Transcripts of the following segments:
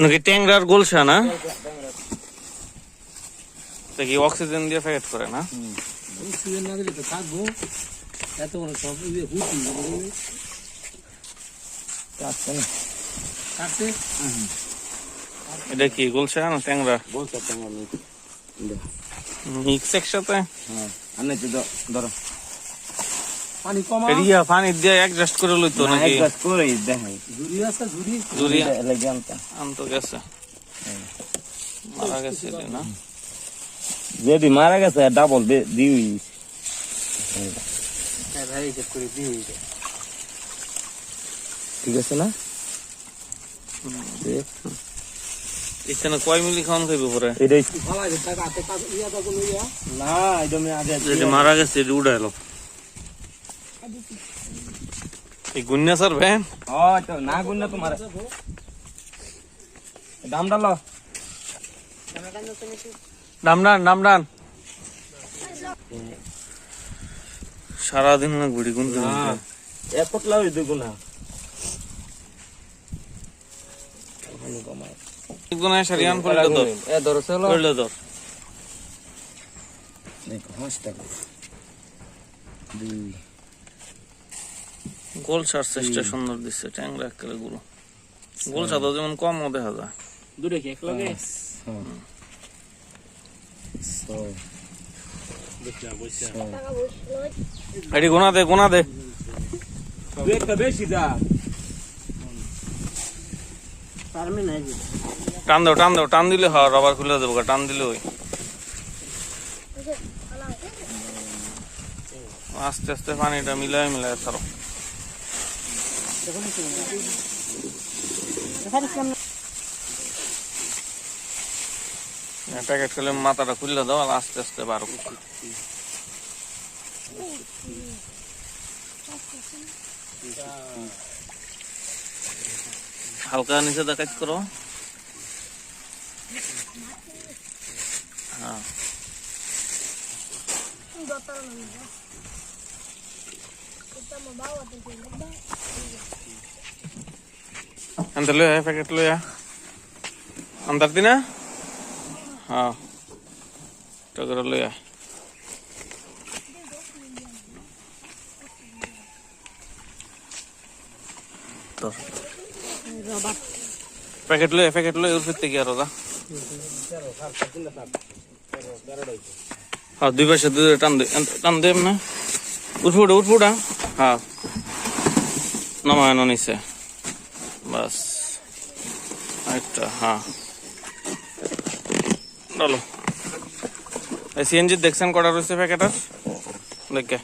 নাকি ট্যাংরার গোলসা না? তা কি অক্সিজেন দিয়ে প্যাকেট করে না? অক্সিজেন না দিলে তো থাকব। এত বড় সব এই হুটি কাটছে না। কাটছে? এটা কি গোলসা না ট্যাংরা? তোমার আমি মিক্স। একসাথে? হ্যাঁ। আনে তো ধরো। পানি কমা। রিয়া পানি দিয়ে অ্যাডজাস্ট করে লইতো নাকি? গাছ করে দেখাই। আছে ঝুরি জুরিয়া লাগে আনতা আনতো গেছে। মারা গেছে না? যদি মারা গেছে ডাবল দিই ভাই চেক করে দিই ঠিক আছে না? এখানে কয় মিলি খাওয়ান খাইবে পরে? ইয়া ইয়া এটা মারা গেছে এটা উড়ে এই গুন্যা স্যার ভ্যান? হয় তো না গুণ না তোমার। দাম ডালো ডামডান ডামডান সারাদিন না গুনতে হ্যাঁ এক পতলা হয়ে দেখো না একজন সারিয়ান করলে এ ধরো চলো করলে দেখো দুই। গোল সার চেষ্টা সুন্দর দিচ্ছে ট্যাংরা একেবারে গুলো গোল সাদা যেমন কম দেখা যায় দূরে কি এক লাগে? বুঝলা ছয় এটি গোনা দে গোনা দে। টান দাও টান দাও টান দিলে হয় রবার খুলে দেবো টান দিলে ওই। আস্তে আস্তে পানিটা মিলাই মিলাই ছাড়ো প্যাকেট খেলে মাথাটা খুললে দাও আর আস্তে আস্তে বারো হালকা নিচে দেখাচ করো। হ্যাঁ। अंदर लो है पैकेट लो या अंदर देना हाँ टगर लो या पैकेट लो पैकेट लो और फिर तैयार होगा हाँ दुई पैसे टान दे टान दे हमने না উঠফুটা উঠফুটা হ্যাঁ। নামায়নো নিচে বাস। একটা হ্যাঁ। চলো। এই সিএনজি দেখছেন কটা রয়েছে প্যাকেটার দেখে।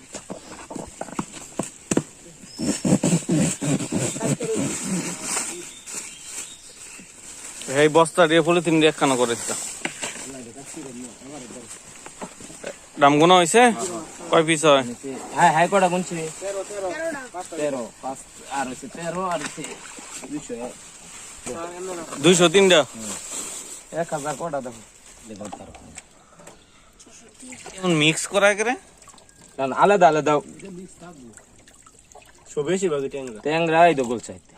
এই বস্তা দিয়ে পলিথিন দিয়ে একখানা করে দিতাম। দাম গুণ হয়েছে কয় পিস হয়? হ্যাঁ হ্যাঁ কটা গুনছি? তেরো পাঁচ আর হচ্ছে তেরো আর হচ্ছে দুইশো দুইশো তিনটা? এক হাজার কটা দেখো? দেখো তার মিক্স করা করে না না, আলাদা আলাদা। সব বেশি ভাগে ট্যাংরা। ট্যাংরা এই তো গোল চাইতে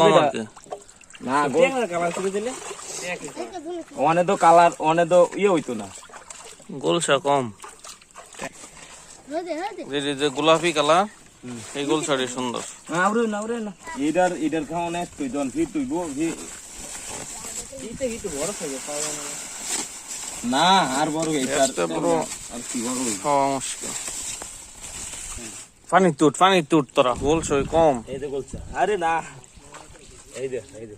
কম বিড়া। না গোল ট্যাংরা কালার করে দিলে? ওনে তো কালার ওনে তো ইয়ে হইতো না। গোলসা কম। যে যে- যে গোলাপি কালার এই গোলসাটি সুন্দর। না আউরে না আউরে না ইডার ইডার খাও না তুই দন ফির তুই বো ফির ইতে কি বড় থাকে পাওয়া না। না আর বড় হইছে আর। আর কি বড় হইছে খাওয়া মুশকিল। পানি তুট পানি তুট তোরা গোলসই কম। এই তো গোলচা আরে না। এই দে এই দে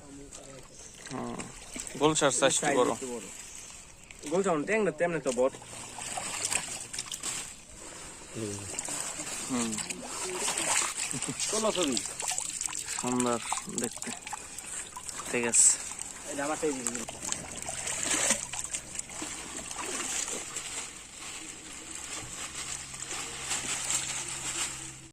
গোলসার সাইজ বড়। গোলচা অন ট্যাংরা তেমনি তো বড়। চলো ছবি সুন্দর দেখতে। ঠিক আছে।